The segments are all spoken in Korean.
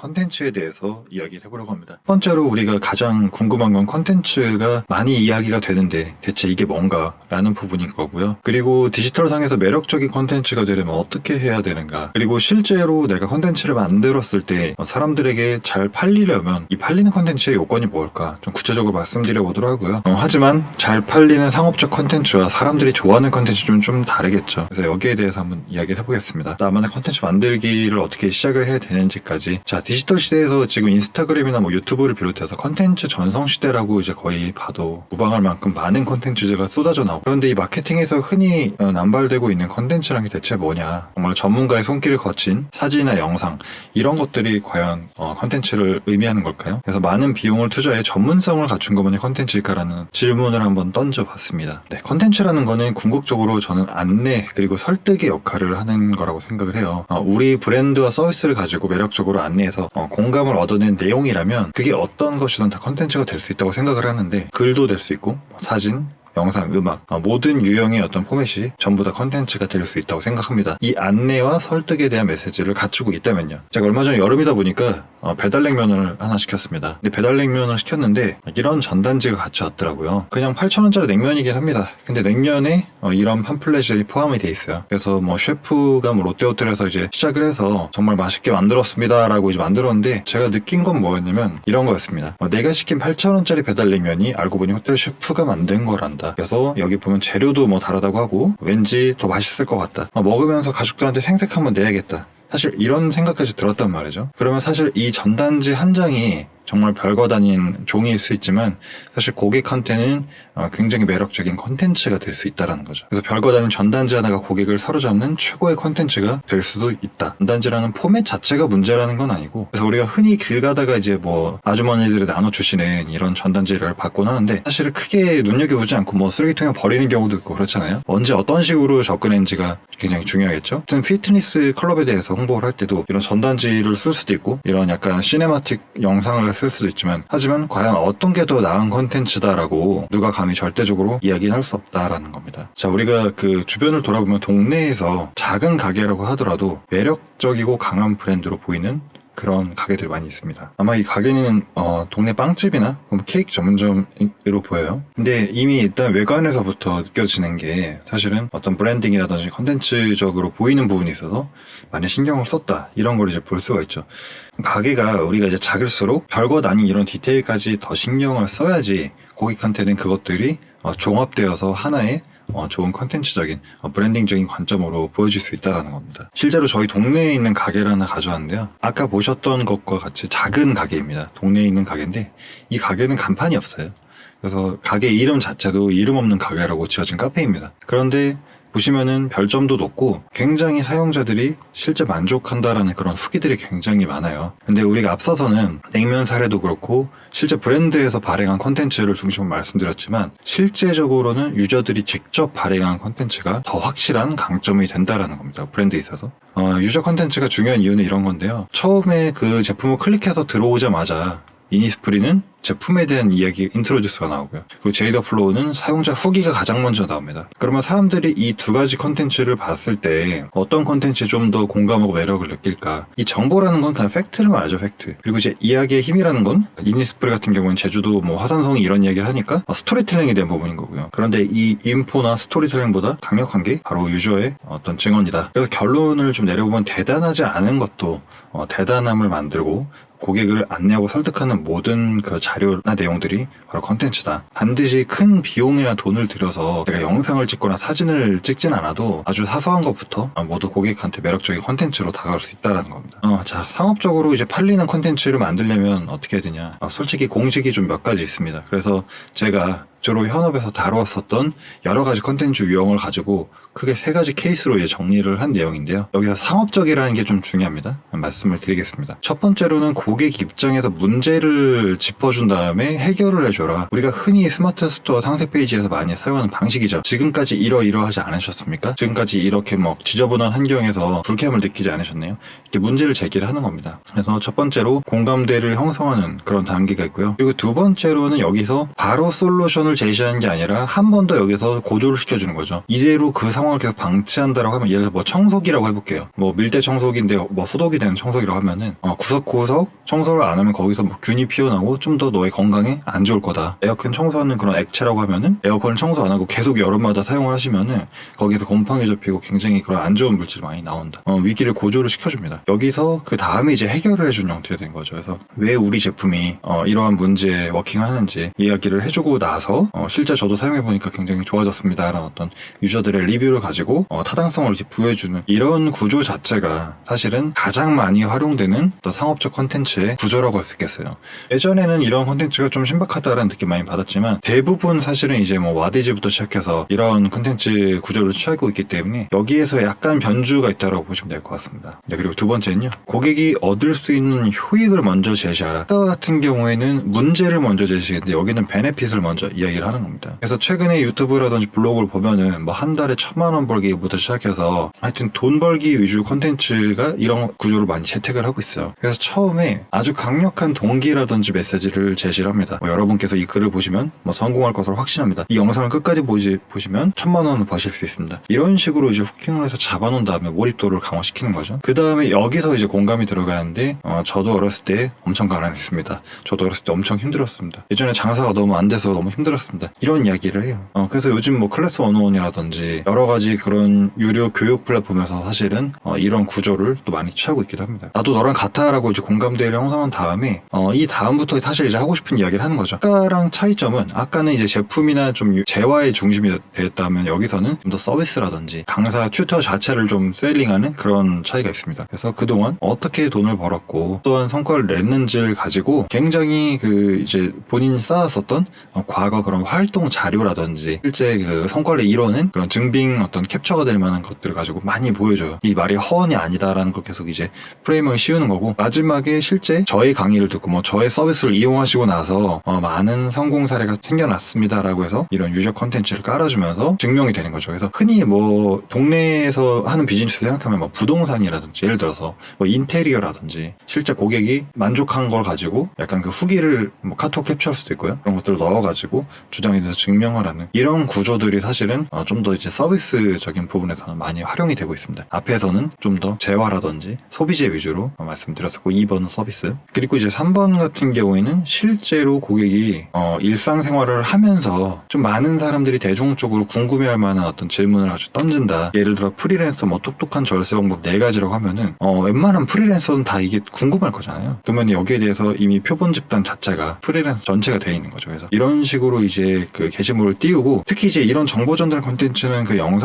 컨텐츠에 대해서 이야기를 해보려고 합니다. 첫 번째로 우리가 가장 궁금한 건 컨텐츠가 많이 이야기가 되는데 대체 이게 뭔가 라는 부분인 거고요. 그리고 디지털상에서 매력적인 컨텐츠가 되려면 어떻게 해야 되는가. 그리고 실제로 내가 컨텐츠를 만들었을 때 사람들에게 잘 팔리려면 이 팔리는 컨텐츠의 요건이 뭘까 좀 구체적으로 말씀드려 보도록 하고요. 어, 하지만 잘 팔리는 상업적 컨텐츠와 사람들이 좋아하는 컨텐츠 좀, 좀 다르겠죠. 그래서 여기에 대해서 한번 이야기를 해보겠습니다. 나만의 컨텐츠 만들기를 어떻게 시작을 해야 되는지까지. 자, 디지털 시대에서 지금 인스타그램이나 뭐 유튜브를 비롯해서 컨텐츠 전성 시대라고 이제 거의 봐도 무방할 만큼 많은 컨텐츠가 쏟아져 나오고 그런데 이 마케팅에서 흔히 어, 남발되고 있는 컨텐츠란 게 대체 뭐냐 정말 전문가의 손길을 거친 사진이나 영상 이런 것들이 과연 어, 컨텐츠를 의미하는 걸까요? 그래서 많은 비용을 투자해 전문성을 갖춘 것만이 컨텐츠일까라는 질문을 한번 던져봤습니다. 네, 컨텐츠라는 거는 궁극적으로 저는 안내 그리고 설득의 역할을 하는 거라고 생각을 해요. 어, 우리 브랜드와 서비스를 가지고 매력적으로 안내해서 어, 공감을 얻어낸 내용이라면 그게 어떤 것이든 다 컨텐츠가 될 수 있다고 생각을 하는데 글도 될 수 있고 사진 영상, 음악, 어, 모든 유형의 어떤 포맷이 전부 다 컨텐츠가 될 수 있다고 생각합니다. 이 안내와 설득에 대한 메시지를 갖추고 있다면요. 제가 얼마 전에 여름이다 보니까 어, 배달냉면을 하나 시켰습니다. 근데 배달냉면을 시켰는데 이런 전단지가 같이 왔더라고요. 그냥 8,000원짜리 냉면이긴 합니다. 근데 냉면에 어, 이런 팜플렛이 포함이 돼 있어요. 그래서 뭐 셰프가 뭐 롯데호텔에서 이제 시작을 해서 정말 맛있게 만들었습니다라고 이제 만들었는데 제가 느낀 건 뭐였냐면 이런 거였습니다. 어, 내가 시킨 8,000원짜리 배달냉면이 알고 보니 호텔 셰프가 만든 거란다. 그래서 여기 보면 재료도 뭐 다르다고 하고 왠지 더 맛있을 것 같다. 어, 먹으면서 가족들한테 생색 한번 내야겠다. 사실 이런 생각까지 들었단 말이죠. 그러면 사실 이 전단지 한 장이 정말 별거 다닌 종이일 수 있지만 사실 고객한테는 어, 굉장히 매력적인 컨텐츠가 될 수 있다라는 거죠. 그래서 별거 다닌 전단지 하나가 고객을 사로잡는 최고의 컨텐츠가 될 수도 있다. 전단지라는 포맷 자체가 문제라는 건 아니고 그래서 우리가 흔히 길 가다가 이제 뭐 아주머니들이 나눠주시는 이런 전단지를 받곤 하는데 사실 크게 눈여겨보지 않고 뭐 쓰레기통에 버리는 경우도 있고 그렇잖아요. 언제 어떤 식으로 접근했는지가 굉장히 중요하겠죠. 어쨌든 피트니스 클럽에 대해서 홍보를 할 때도 이런 전단지를 쓸 수도 있고 이런 약간 시네마틱 영상을 쓸 수도 있지만 하지만 과연 어떤 게 더 나은 컨텐츠다라고 누가 감히 절대적으로 이야기는 할수 없다라는 겁니다. 자 우리가 그 주변을 돌아보면 동네에서 작은 가게라고 하더라도 매력적이고 강한 브랜드로 보이는 그런 가게들이 많이 있습니다. 아마 이 가게는 어, 동네 빵집이나 케이크 전문점으로 보여요. 근데 이미 일단 외관에서부터 느껴지는 게 사실은 어떤 브랜딩이라든지 컨텐츠적으로 보이는 부분이 있어서 많이 신경을 썼다 이런 걸 이제 볼 수가 있죠. 가게가 우리가 이제 작을수록 별것 아닌 이런 디테일까지 더 신경을 써야지 고객한테는 그것들이 어, 종합되어서 하나의 어, 좋은 컨텐츠적인 어, 브랜딩적인 관점으로 보여줄 수 있다는 겁니다. 실제로 저희 동네에 있는 가게를 하나 가져왔는데요. 아까 보셨던 것과 같이 작은 가게입니다. 동네에 있는 가게인데 이 가게는 간판이 없어요. 그래서 가게 이름 자체도 이름 없는 가게라고 지어진 카페입니다. 그런데 보시면은 별점도 높고 굉장히 사용자들이 실제 만족한다라는 그런 후기들이 굉장히 많아요. 근데 우리가 앞서서는 냉면 사례도 그렇고 실제 브랜드에서 발행한 컨텐츠를 중심으로 말씀드렸지만 실제적으로는 유저들이 직접 발행한 컨텐츠가 더 확실한 강점이 된다라는 겁니다. 브랜드에 있어서. 어, 유저 컨텐츠가 중요한 이유는 이런 건데요. 처음에 그 제품을 클릭해서 들어오자마자 이니스프리는 제품에 대한 이야기 인트로듀스가 나오고요. 그리고 제이더 플로우는 사용자 후기가 가장 먼저 나옵니다. 그러면 사람들이 이 두 가지 컨텐츠를 봤을 때 어떤 컨텐츠에 좀 더 공감하고 매력을 느낄까? 이 정보라는 건 그냥 팩트를 말하죠, 팩트. 그리고 이제 이야기의 힘이라는 건 이니스프리 같은 경우는 제주도 뭐 화산성이 이런 이야기를 하니까 어, 스토리텔링에 대한 부분인 거고요. 그런데 이 인포나 스토리텔링보다 강력한 게 바로 유저의 어떤 증언이다. 그래서 결론을 좀 내려보면 대단하지 않은 것도 어, 대단함을 만들고 고객을 안내하고 설득하는 모든 그 자료나 내용들이 바로 컨텐츠다. 반드시 큰 비용이나 돈을 들여서 내가 영상을 찍거나 사진을 찍진 않아도 아주 사소한 것부터 모두 고객한테 매력적인 컨텐츠로 다가갈 수 있다는 겁니다. 어, 자, 상업적으로 이제 팔리는 컨텐츠를 만들려면 어떻게 해야 되냐. 어, 솔직히 공식이 좀 몇 가지 있습니다. 그래서 제가 주로 현업에서 다루었었던 여러 가지 컨텐츠 유형을 가지고 크게 세 가지 케이스로 이제 정리를 한 내용인데요. 여기서 상업적이라는 게 좀 중요합니다. 말씀을 드리겠습니다. 첫 번째로는 고객 입장에서 문제를 짚어준 다음에 해결을 해줘라. 우리가 흔히 스마트 스토어 상세 페이지에서 많이 사용하는 방식이죠. 지금까지 이러이러하지 않으셨습니까? 지금까지 이렇게 뭐 지저분한 환경에서 불쾌함을 느끼지 않으셨네요. 이렇게 문제를 제기를 하는 겁니다. 그래서 첫 번째로 공감대를 형성하는 그런 단계가 있고요. 그리고 두 번째로는 여기서 바로 솔루션을 제시하는 게 아니라 한 번 더 여기서 고조를 시켜주는 거죠. 이대로 그 상황을 계속 방치한다라고 하면 예를 들어 뭐 청소기라고 해볼게요. 뭐 밀대 청소기인데 뭐 소독이 되는 청소기라고 하면은 어, 구석구석 청소를 안 하면 거기서 뭐 균이 피어나고 좀 더 너의 건강에 안 좋을 거다. 에어컨 청소하는 그런 액체라고 하면은 에어컨을 청소 안 하고 계속 여름마다 사용을 하시면은 거기서 곰팡이 잡히고 굉장히 그런 안 좋은 물질이 많이 나온다. 어, 위기를 고조를 시켜줍니다. 여기서 그 다음에 이제 해결을 해주는 형태가 된 거죠. 그래서 왜 우리 제품이 어, 이러한 문제에 워킹하는지 이야기를 해주고 나서 어, 실제 저도 사용해 보니까 굉장히 좋아졌습니다라는 어떤 유저들의 리뷰 를 가지고 어, 타당성을 이렇게 부여해주는 이런 구조 자체가 사실은 가장 많이 활용되는 어떤 상업적 컨텐츠의 구조라고 할 수 있겠어요. 예전에는 이런 컨텐츠가 좀 신박하다라는 느낌 많이 받았지만 대부분 사실은 이제 뭐 와디즈부터 시작해서 이런 컨텐츠 구조를 취하고 있기 때문에 여기에서 약간 변주가 있다고 보시면 될 것 같습니다. 네, 그리고 두 번째는요. 고객이 얻을 수 있는 효익을 먼저 제시하라. 아까 같은 경우에는 문제를 먼저 제시했는데 여기는 베네핏을 먼저 이야기를 하는 겁니다. 그래서 최근에 유튜브라든지 블로그를 보면은 뭐 한 달에 천 만원 벌기부터 시작해서 하여튼 돈 벌기 위주 컨텐츠가 이런 구조를 많이 채택을 하고 있어요. 그래서 처음에 아주 강력한 동기라든지 메시지를 제시를 합니다. 뭐 여러분께서 이 글을 보시면 뭐 성공할 것으로 확신합니다. 이 영상을 끝까지 보시, 보시면 천만 원을 버실 수 있습니다. 이런 식으로 이제 후킹을 해서 잡아놓은 다음에 몰입도를 강화시키는 거죠. 그 다음에 여기서 이제 공감이 들어가는데 어, 저도 어렸을 때 엄청 가난했습니다. 저도 어렸을 때 엄청 힘들었습니다. 예전에 장사가 너무 안 돼서 너무 힘들었습니다. 이런 이야기를 해요. 어, 그래서 요즘 뭐 클래스 101이라든지 여러 가지 그런 유료 교육 플랫폼에서 사실은 어, 이런 구조를 또 많이 취하고 있기도 합니다. 나도 너랑 같아라고 이제 공감대를 형성한 다음에 어, 이 다음부터 사실 이제 하고 싶은 이야기를 하는 거죠. 아까랑 차이점은 아까는 이제 제품이나 좀 유- 재화의 중심이 되었다면 여기서는 좀 더 서비스라든지 강사 튜터 자체를 좀 셀링하는 그런 차이가 있습니다. 그래서 그동안 어떻게 돈을 벌었고 또한 성과를 냈는지를 가지고 굉장히 그 이제 본인이 쌓았었던 어, 과거 그런 활동 자료라든지 실제 그 성과를 이뤄낸 그런 증빙 어떤 캡처가 될 만한 것들을 가지고 많이 보여줘요. 이 말이 허언이 아니다라는 걸 계속 이제 프레임을 씌우는 거고 마지막에 실제 저의 강의를 듣고 뭐 저의 서비스를 이용하시고 나서 어, 많은 성공 사례가 생겨났습니다라고 해서 이런 유저 컨텐츠를 깔아주면서 증명이 되는 거죠. 그래서 흔히 뭐 동네에서 하는 비즈니스 생각하면 뭐 부동산이라든지 예를 들어서 뭐 인테리어라든지 실제 고객이 만족한 걸 가지고 약간 그 후기를 뭐 카톡 캡처할 수도 있고요. 그런 것들을 넣어가지고 주장에 대해서 증명을 하는 이런 구조들이 사실은 어, 좀더 이제 서비스 적인 부분에서는 많이 활용이 되고 있습니다. 앞에서는 좀 더 재화라든지 소비재 위주로 어, 말씀드렸었고 2번은 서비스 그리고 이제 3번 같은 경우에는 실제로 고객이 어, 일상생활을 하면서 좀 많은 사람들이 대중적으로 궁금해할 만한 어떤 질문을 아주 던진다. 예를 들어 프리랜서 뭐 똑똑한 절세 방법 네 가지라고 하면은 어, 웬만한 프리랜서는 다 이게 궁금할 거잖아요. 그러면 여기에 대해서 이미 표본 집단 자체가 프리랜서 전체가 되어 있는 거죠. 그래서 이런 식으로 이제 그 게시물을 띄우고 특히 이제 이런 정보 전달 콘텐츠는 그 영상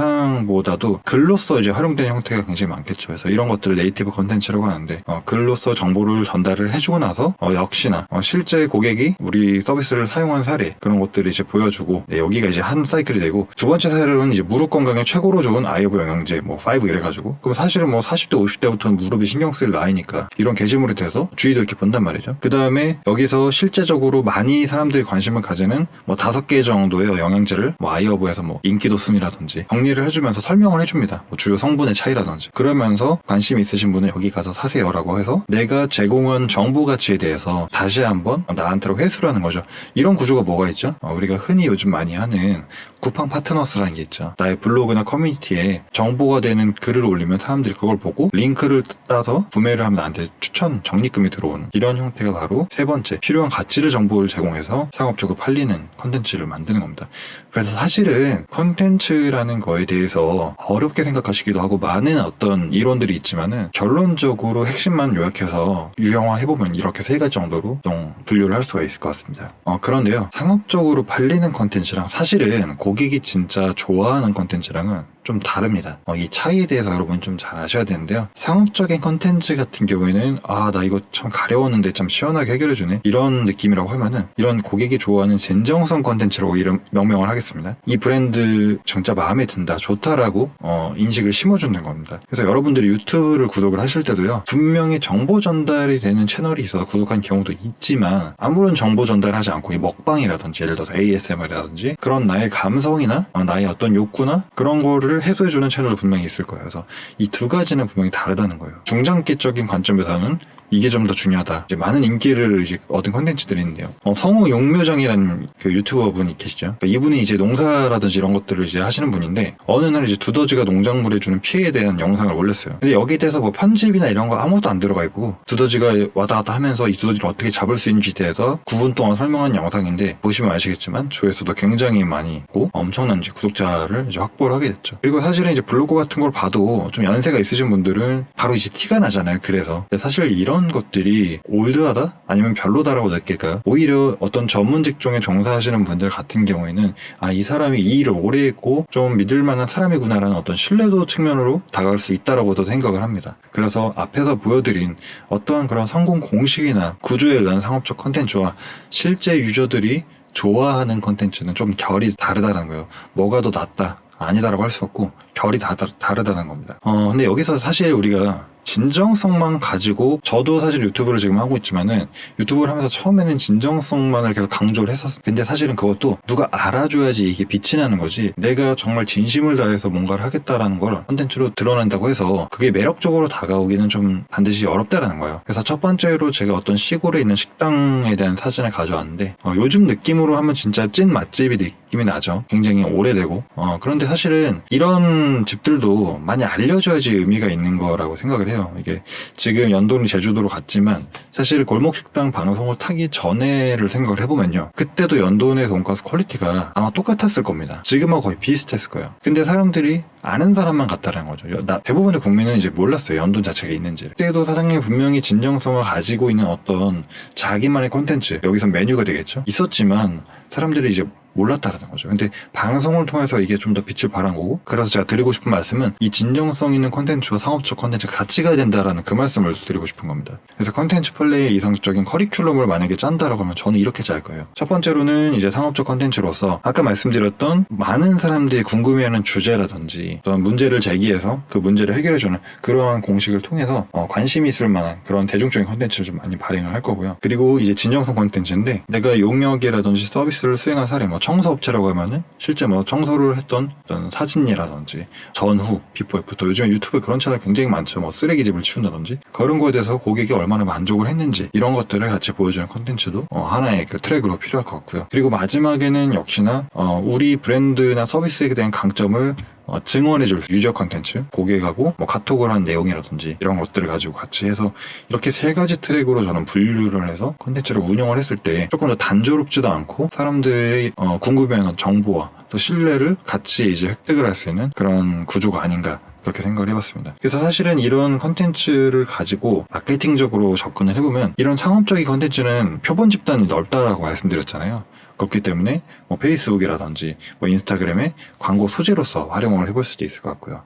보다도 글로써 이제 활용되는 형태가 굉장히 많겠죠. 그래서 이런 것들을 네이티브 콘텐츠라고 하는데 어, 글로써 정보를 전달을 해주고 나서 어, 역시나 어, 실제 고객이 우리 서비스를 사용한 사례 그런 것들을 이제 보여주고 네, 여기가 이제 한 사이클이 되고 두 번째 사례로는 이제 무릎 건강에 최고로 좋은 아이브 영양제 뭐 5 이래가지고 그럼 사실은 뭐 40대 50대부터는 무릎이 신경 쓸 나이니까 이런 게시물이 돼서 주의도 이렇게 본단 말이죠. 그 다음에 여기서 실제적으로 많이 사람들이 관심을 가지는 뭐 다섯 개 정도의 영양제를 뭐 아이어브에서 뭐 인기도 순이라든지 정 리를 해주면서 설명을 해줍니다. 뭐 주요 성분의 차이라든지 그러면서 관심 있으신 분은 여기 가서 사세요 라고 해서 내가 제공한 정보 가치에 대해서 다시 한번 나한테로 회수를 하는 거죠. 이런 구조가 뭐가 있죠? 어, 우리가 흔히 요즘 많이 하는 쿠팡 파트너스라는 게 있죠. 나의 블로그나 커뮤니티에 정보가 되는 글을 올리면 사람들이 그걸 보고 링크를 따서 구매를 하면 나한테 추천 적립금이 들어오는 이런 형태가 바로 세 번째 필요한 가치를 정보를 제공해서 상업적으로 팔리는 컨텐츠를 만드는 겁니다. 그래서 사실은 컨텐츠라는 거에 대해서 어렵게 생각하시기도 하고 많은 어떤 이론들이 있지만은 결론적으로 핵심만 요약해서 유형화 해보면 이렇게 세 가지 정도로 좀 분류를 할 수가 있을 것 같습니다. 어, 그런데요. 상업적으로 팔리는 컨텐츠랑 사실은 고 객이 진짜 좋아하는 컨텐츠랑은 좀 다릅니다. 어, 이 차이에 대해서 여러분 좀 잘 아셔야 되는데요. 상업적인 컨텐츠 같은 경우에는 아, 나 이거 참 가려웠는데 참 시원하게 해결해주네. 이런 느낌이라고 하면은 이런 고객이 좋아하는 진정성 컨텐츠라고 이름 명명을 하겠습니다. 이 브랜드 진짜 마음에 든다, 좋다라고 어, 인식을 심어주는 겁니다. 그래서 여러분들이 유튜브를 구독을 하실 때도요. 분명히 정보 전달이 되는 채널이 있어서 구독한 경우도 있지만 아무런 정보 전달하지 않고 이 먹방이라든지 예를 들어서 ASMR이라든지 그런 나의 감성 감성이나 어, 나의 어떤 욕구나 그런 거를 해소해주는 채널도 분명히 있을 거예요. 그래서 이 두 가지는 분명히 다르다는 거예요. 중장기적인 관점에서는 이게 좀 더 중요하다. 이제 많은 인기를 이제 얻은 콘텐츠들이 있는데요. 어, 성우 용묘정이라는 그 유튜버 분이 계시죠. 그러니까 이분이 이제 농사라든지 이런 것들을 이제 하시는 분인데 어느 날 이제 두더지가 농작물에 주는 피해에 대한 영상을 올렸어요. 근데 여기에 대해서 뭐 편집이나 이런 거 아무것도 안 들어가 있고 두더지가 왔다 갔다 하면서 이 두더지를 어떻게 잡을 수 있는지에 대해서 9분 동안 설명한 영상인데 보시면 아시겠지만 조회수도 굉장히 많이 있고 엄청난 이제 구독자를 이제 확보를 하게 됐죠. 그리고 사실은 이제 블로그 같은 걸 봐도 좀 연세가 있으신 분들은 바로 이제 티가 나잖아요. 그래서 사실 이런 것들이 올드하다 아니면 별로다라고 느낄까요? 오히려 어떤 전문 직종에 종사하시는 분들 같은 경우에는 아 이 사람이 이 일을 오래 했고 좀 믿을 만한 사람이구나라는 어떤 신뢰도 측면으로 다가갈 수 있다라고도 생각을 합니다. 그래서 앞에서 보여드린 어떠한 그런 성공 공식이나 구조에 의한 상업적 컨텐츠와 실제 유저들이 좋아하는 컨텐츠는 좀 결이 다르다는 거예요. 뭐가 더 낫다. 아니다라고 할 수 없고 결이 다 다- 다르다는 겁니다. 어 근데 여기서 사실 우리가 진정성만 가지고 저도 사실 유튜브를 지금 하고 있지만은 유튜브를 하면서 처음에는 진정성만을 계속 강조를 했었어. 근데 사실은 그것도 누가 알아줘야지 이게 빛이 나는 거지. 내가 정말 진심을 다해서 뭔가를 하겠다라는 걸 컨텐츠로 드러낸다고 해서 그게 매력적으로 다가오기는 좀 반드시 어렵다라는 거예요. 그래서 첫 번째로 제가 어떤 시골에 있는 식당에 대한 사진을 가져왔는데 어, 요즘 느낌으로 하면 진짜 찐 맛집이 느낌이 나죠. 굉장히 오래되고 어, 그런데 사실은 이런 집들도 많이 알려줘야지 의미가 있는 거라고 생각을 해요. 이게 지금 연돈이 제주도로 갔지만 사실 골목식당 방송을 타기 전에를 생각을 해보면요. 그때도 연돈의 돈가스 퀄리티가 아마 똑같았을 겁니다. 지금하고 거의 비슷했을 거예요. 근데 사람들이 아는 사람만 갔다라는 거죠. 여- 나- 대부분의 국민은 이제 몰랐어요. 연돈 자체가 있는지. 그때도 사장님이 분명히 진정성을 가지고 있는 어떤 자기만의 콘텐츠, 여기서 메뉴가 되겠죠? 있었지만 사람들이 이제 몰랐다라는 거죠. 근데 방송을 통해서 이게 좀 더 빛을 발한 거고, 그래서 제가 드리고 싶은 말씀은 이 진정성 있는 콘텐츠와 상업적 콘텐츠가 같이 가야 된다라는 그 말씀을 드리고 싶은 겁니다. 그래서 콘텐츠 플레이의 이상적인 커리큘럼을 만약에 짠다라고 하면 저는 이렇게 짤 거예요. 첫 번째로는 이제 상업적 콘텐츠로서 아까 말씀드렸던 많은 사람들이 궁금해하는 주제라든지 어떤 문제를 제기해서 그 문제를 해결해주는 그러한 공식을 통해서 어, 관심이 있을 만한 그런 대중적인 콘텐츠를 좀 많이 발행을 할 거고요. 그리고 이제 진정성 콘텐츠인데 내가 용역이라든지 서비스를 수행한 사례, 뭐 청소업체라고 하면은 실제 뭐 청소를 했던 어떤 사진이라든지 전후, 비포, 애프터 요즘에 유튜브에 그런 채널 굉장히 많죠. 뭐 쓰레기집을 치운다든지 그런 거에 대해서 고객이 얼마나 만족을 했는지 이런 것들을 같이 보여주는 콘텐츠도 어, 하나의 그 트랙으로 필요할 것 같고요. 그리고 마지막에는 역시나 어, 우리 브랜드나 서비스에 대한 강점을 어, 증언해줄 유저 컨텐츠, 고객하고 뭐 카톡을 한 내용이라든지 이런 것들을 가지고 같이 해서 이렇게 세 가지 트랙으로 저는 분류를 해서 컨텐츠를 운영을 했을 때 조금 더 단조롭지도 않고 사람들이 어, 궁금해하는 정보와 또 신뢰를 같이 이제 획득을 할 수 있는 그런 구조가 아닌가 그렇게 생각을 해봤습니다. 그래서 사실은 이런 컨텐츠를 가지고 마케팅적으로 접근을 해보면 이런 상업적인 컨텐츠는 표본 집단이 넓다라고 말씀드렸잖아요. 그렇기 때문에 뭐 페이스북이라든지 뭐 인스타그램에 광고 소재로서 활용을 해볼 수도 있을 것 같고요.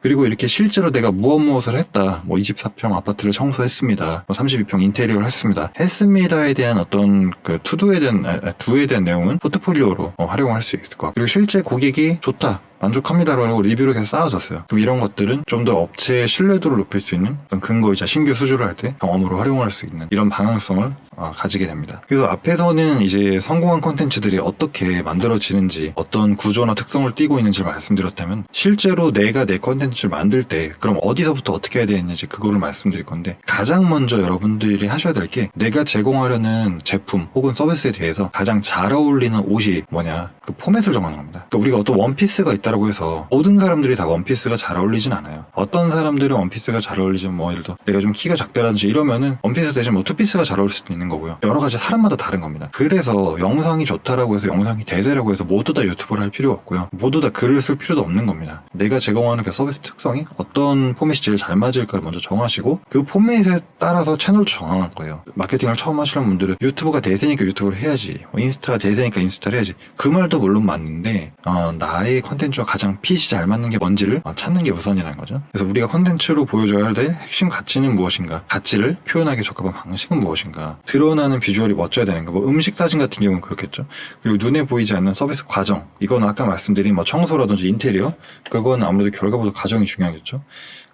그리고 이렇게 실제로 내가 무엇 무엇을 했다. 뭐 24평 아파트를 청소했습니다. 뭐 32평 인테리어를 했습니다. 했습니다에 대한 어떤 그 투두에 대한 아, 아, 두에 대한 내용은 포트폴리오로 어, 활용할 수 있을 것 같고 그리고 실제 고객이 좋다. 만족합니다라고 리뷰를 계속 쌓아줬어요. 그럼 이런 것들은 좀 더 업체의 신뢰도를 높일 수 있는 어떤 근거이자 신규 수주를 할 때 경험으로 활용할 수 있는 이런 방향성을 어, 가지게 됩니다. 그래서 앞에서는 이제 성공한 콘텐츠들이 어떻게 만들어지는지 어떤 구조나 특성을 띠고 있는지를 말씀드렸다면 실제로 내가 내 콘텐츠를 만들 때 그럼 어디서부터 어떻게 해야 되는지 그거를 말씀드릴 건데 가장 먼저 여러분들이 하셔야 될 게 내가 제공하려는 제품 혹은 서비스에 대해서 가장 잘 어울리는 옷이 뭐냐 그 포맷을 정하는 겁니다. 그러니까 우리가 어떤 원피스가 있다 라고 해서 모든 사람들이 다 원피스가 잘 어울리진 않아요. 어떤 사람들은 원피스가 잘 어울리지만 뭐 예를 들어 내가 좀 키가 작다든지 이러면은 원피스 대신 뭐 투피스가 잘 어울릴 수도 있는 거고요. 여러 가지 사람마다 다른 겁니다. 그래서 영상이 좋다라고 해서 영상이 대세라고 해서 모두 다 유튜브를 할 필요가 없고요. 모두 다 글을 쓸 필요도 없는 겁니다. 내가 제공하는 그 서비스 특성이 어떤 포맷이 제일 잘 맞을까를 먼저 정하시고 그 포맷에 따라서 채널도 정할 거예요. 마케팅을 처음 하시는 분들은 유튜브가 대세니까 유튜브를 해야지. 뭐 인스타가 대세니까 인스타를 해야지. 그 말도 물론 맞는데 어, 나의 컨텐츠 와 가장 핏이 잘 맞는 게 뭔지를 어, 찾는 게 우선이라는 거죠. 그래서 우리가 컨텐츠로 보여줘야 될 핵심 가치는 무엇인가? 가치를 표현하기 적합한 방식은 무엇인가? 드러나는 비주얼이 멋져야 되는가? 뭐 음식 사진 같은 경우는 그렇겠죠. 그리고 눈에 보이지 않는 서비스 과정. 이건 아까 말씀드린 뭐 청소라든지 인테리어. 그건 아무래도 결과보다 과정이 중요하겠죠.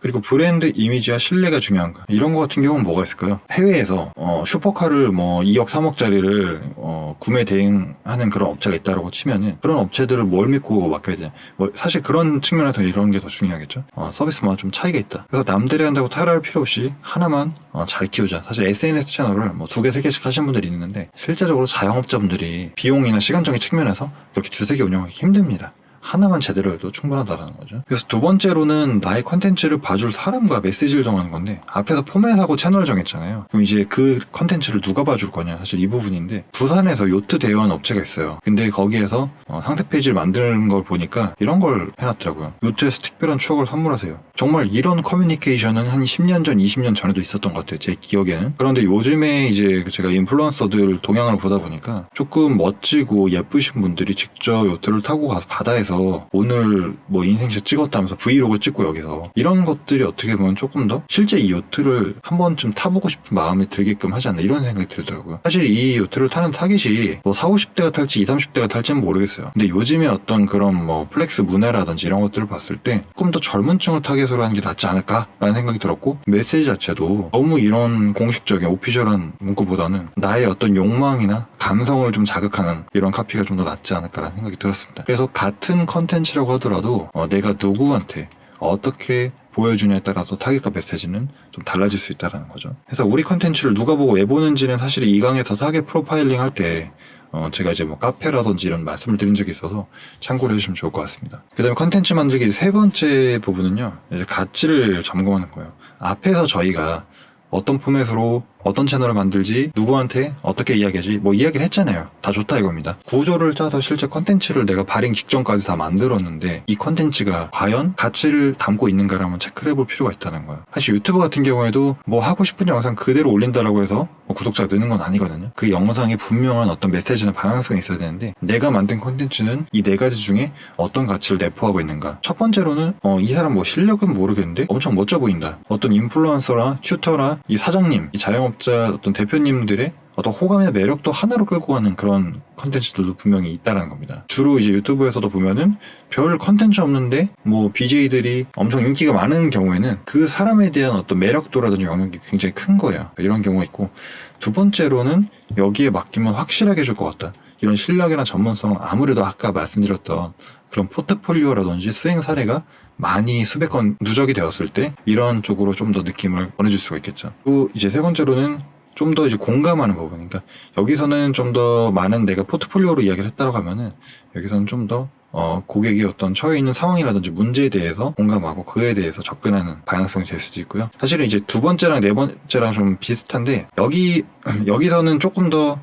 그리고 브랜드 이미지와 신뢰가 중요한가. 이런 거 같은 경우는 뭐가 있을까요? 해외에서 어, 슈퍼카를 뭐 2억 3억짜리를 어, 구매 대행하는 그런 업체가 있다라고 치면은 그런 업체들을 뭘 믿고 맡겨야 되냐. 뭐 사실 그런 측면에서 이런 게 더 중요하겠죠. 어, 서비스마다 좀 차이가 있다. 그래서 남들이 한다고 타락할 필요 없이 하나만 어, 잘 키우자. 사실 SNS 채널을 뭐 두 개, 세 개씩 하시는 분들이 있는데 실제적으로 자영업자분들이 비용이나 시간적인 측면에서 그렇게 두세 개 운영하기 힘듭니다. 하나만 제대로 해도 충분하다라는 거죠. 그래서 두 번째로는 나의 컨텐츠를 봐줄 사람과 메시지를 정하는 건데 앞에서 포맷하고 채널 정했잖아요. 그럼 이제 그 컨텐츠를 누가 봐줄 거냐 사실 이 부분인데 부산에서 요트 대여한 업체가 있어요. 근데 거기에서 어, 상세 페이지를 만드는 걸 보니까 이런 걸 해놨더라고요. 요트에서 특별한 추억을 선물하세요. 정말 이런 커뮤니케이션은 한 10년 전, 20년 전에도 있었던 것 같아요. 제 기억에는. 그런데 요즘에 이제 제가 인플루언서들 동향을 보다 보니까 조금 멋지고 예쁘신 분들이 직접 요트를 타고 가서 바다에서 오늘 뭐 인생샷 찍었다면서 브이로그 찍고 여기서 이런 것들이 어떻게 보면 조금 더 실제 이 요트를 한 번쯤 타보고 싶은 마음이 들게끔 하지 않나 이런 생각이 들더라고요. 사실 이 요트를 타는 타깃이 뭐 4, 50대가 탈지 20, 30대가 탈지는 모르겠어요. 근데 요즘에 어떤 그런 뭐 플렉스 문화라든지 이런 것들을 봤을 때 조금 더 젊은 층을 타겟으로 하는 게 낫지 않을까라는 생각이 들었고 메시지 자체도 너무 이런 공식적인 오피셜한 문구보다는 나의 어떤 욕망이나 감성을 좀 자극하는 이런 카피가 좀 더 낫지 않을까라는 생각이 들었습니다. 그래서 같은 컨텐츠라고 하더라도 어, 내가 누구한테 어떻게 보여주냐에 따라서 타깃과 메시지는 좀 달라질 수 있다는 거죠. 그래서 우리 컨텐츠를 누가 보고 왜 보는지는 사실 이 강에서 사계 프로파일링 할때 어, 제가 이제 뭐 카페라든지 이런 말씀을 드린 적이 있어서 참고를 해주시면 좋을 것 같습니다. 그 다음에 컨텐츠 만들기 세 번째 부분은요, 이제 가치를 점검하는 거예요. 앞에서 저희가 어떤 포맷으로 어떤 채널을 만들지 누구한테 어떻게 이야기하지 뭐 이야기를 했잖아요. 다 좋다 이겁니다. 구조를 짜서 실제 컨텐츠를 내가 발행 직전까지 다 만들었는데 이 컨텐츠가 과연 가치를 담고 있는가를 체크를 해볼 필요가 있다는 거예요. 사실 유튜브 같은 경우에도 뭐 하고 싶은 영상 그대로 올린다라고 해서 뭐 구독자가 느는 건 아니거든요. 그 영상에 분명한 어떤 메시지나 방향성이 있어야 되는데 내가 만든 컨텐츠는 이 네 가지 중에 어떤 가치를 내포하고 있는가. 첫 번째로는 어, 이 사람 뭐 실력은 모르겠는데 엄청 멋져 보인다. 어떤 인플루언서나 튜터나 이 사장님 이 자영업 자영업자 어떤 대표님들의 어떤 호감이나 매력도 하나로 끌고 가는 그런 컨텐츠들도 분명히 있다라는 겁니다. 주로 이제 유튜브에서도 보면은 별 컨텐츠 없는데 뭐 BJ들이 엄청 인기가 많은 경우에는 그 사람에 대한 어떤 매력도라든지 영향이 굉장히 큰 거예요. 이런 경우가 있고 두 번째로는 여기에 맡기면 확실하게 해줄 것 같다. 이런 실력이나 전문성은 아무래도 아까 말씀드렸던 그런 포트폴리오라든지 수행 사례가 많이 수백 건 누적이 되었을 때 이런 쪽으로 좀 더 느낌을 보내줄 수가 있겠죠. 또 이제 세 번째로는 좀 더 이제 공감하는 부분. 그러니까 여기서는 좀 더 많은 내가 포트폴리오로 이야기를 했다고 하면은 여기서는 좀더 어, 고객이 어떤 처해 있는 상황이라든지 문제에 대해서 공감하고 그에 대해서 접근하는 방향성이 될 수도 있고요. 사실은 이제 두 번째랑 네 번째랑 좀 비슷한데 여기 여기서는 조금 더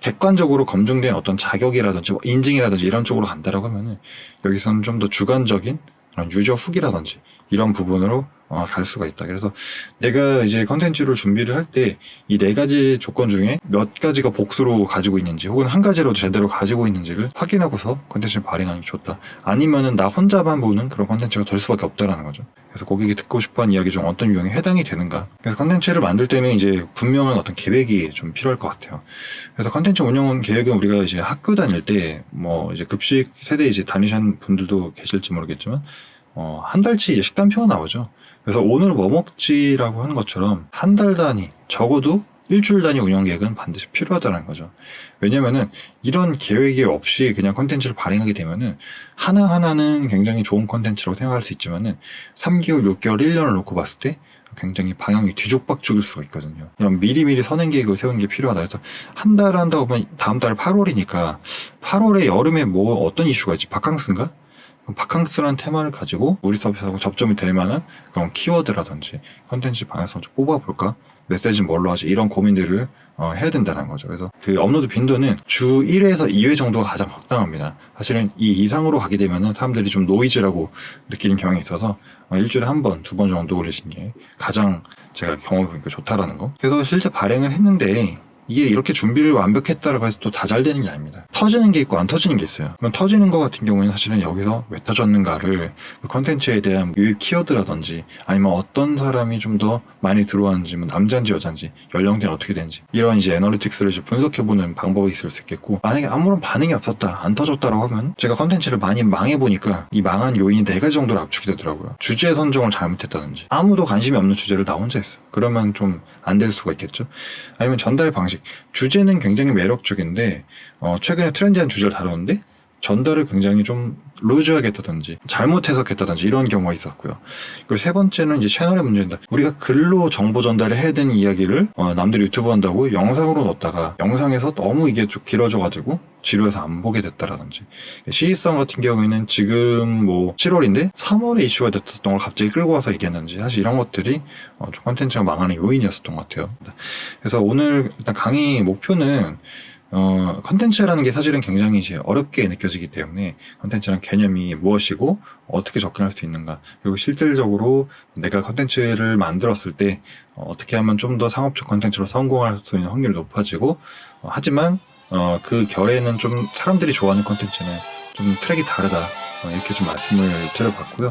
객관적으로 검증된 어떤 자격이라든지 뭐 인증이라든지 이런 쪽으로 간다라고 하면은 여기서는 좀 더 주관적인 유저 후기라든지 이런 부분으로 어, 갈 수가 있다. 그래서 내가 이제 컨텐츠를 준비를 할 때 이 네 가지 조건 중에 몇 가지가 복수로 가지고 있는지 혹은 한 가지라도 제대로 가지고 있는지를 확인하고서 컨텐츠를 발행하는 게 좋다. 아니면은 나 혼자만 보는 그런 컨텐츠가 될 수밖에 없다라는 거죠. 그래서 고객이 듣고 싶어 하는 이야기 중 어떤 유형에 해당이 되는가. 그래서 컨텐츠를 만들 때는 이제 분명한 어떤 계획이 좀 필요할 것 같아요. 그래서 컨텐츠 운영 계획은 우리가 이제 학교 다닐 때 뭐 이제 급식 세대 이제 다니신 분들도 계실지 모르겠지만 어, 한 달치 이제 식단표가 나오죠. 그래서 오늘 뭐 먹지라고 하는 것처럼 한 달 단위, 적어도 일주일 단위 운영 계획은 반드시 필요하다는 거죠. 왜냐면은 이런 계획이 없이 그냥 컨텐츠를 발행하게 되면은 하나하나는 굉장히 좋은 컨텐츠라고 생각할 수 있지만은 3개월, 6개월, 1년을 놓고 봤을 때 굉장히 방향이 뒤죽박죽일 수가 있거든요. 그럼 미리미리 선행 계획을 세우는 게 필요하다. 그래서 한 달 한다고 보면 다음 달 8월이니까 8월에 여름에 뭐 어떤 이슈가 있지? 바캉스인가? 바캉스라는 테마를 가지고 우리 서비스하고 접점이 될 만한 그런 키워드라든지 컨텐츠 방향성을 좀 뽑아볼까? 메시지는 뭘로 하지? 이런 고민들을 어, 해야 된다는 거죠. 그래서 그 업로드 빈도는 주 1회에서 2회 정도가 가장 적당합니다. 사실은 이 이상으로 가게 되면은 사람들이 좀 노이즈라고 느끼는 경향이 있어서 어, 일주일에 한 번, 두 번 정도 올리시는 게 가장 제가 경험해보니까 좋다라는 거. 그래서 실제 발행을 했는데 이게 이렇게 준비를 완벽했다라고 해서 또 다 잘 되는 게 아닙니다. 터지는 게 있고 안 터지는 게 있어요. 그럼 터지는 거 같은 경우에는 사실은 여기서 왜 터졌는가를 그 컨텐츠에 대한 유입 키워드라든지 아니면 어떤 사람이 좀 더 많이 들어왔는지 뭐 남자인지 여자인지 연령대는 어떻게 되는지 이런 이제 애널리틱스를 이제 분석해보는 방법이 있을 수 있겠고 만약에 아무런 반응이 없었다 안 터졌다라고 하면 제가 컨텐츠를 많이 망해보니까 이 망한 요인이 네 가지 정도로 압축이 되더라고요. 주제 선정을 잘못했다든지 아무도 관심이 없는 주제를 나 혼자 했어. 그러면 좀 안 될 수가 있겠죠. 아니면 전달 방식 주제는 굉장히 매력적인데 어, 최근에 트렌디한 주제를 다루는데 전달을 굉장히 좀 루즈하게 했다든지 잘못 해석했다든지 이런 경우가 있었고요. 그리고 세 번째는 이제 채널의 문제입니다. 우리가 글로 정보 전달을 해야 되는 이야기를 어, 남들이 유튜브 한다고 영상으로 넣었다가 영상에서 너무 이게 좀 길어져가지고 지루해서 안 보게 됐다라든지 시의성 같은 경우에는 지금 뭐 7월인데 3월에 이슈가 됐었던 걸 갑자기 끌고 와서 얘기했는지 사실 이런 것들이 어, 좀 컨텐츠가 망하는 요인이었었던 것 같아요. 그래서 오늘 일단 강의 목표는 어, 컨텐츠라는 게 사실은 굉장히 이제 어렵게 느껴지기 때문에 컨텐츠란 개념이 무엇이고 어떻게 접근할 수 있는가 그리고 실질적으로 내가 컨텐츠를 만들었을 때 어, 어떻게 하면 좀 더 상업적 컨텐츠로 성공할 수 있는 확률이 높아지고 어, 하지만 어, 그 결에는 좀 사람들이 좋아하는 컨텐츠는 좀 트랙이 다르다 어, 이렇게 좀 말씀을 드려봤고요.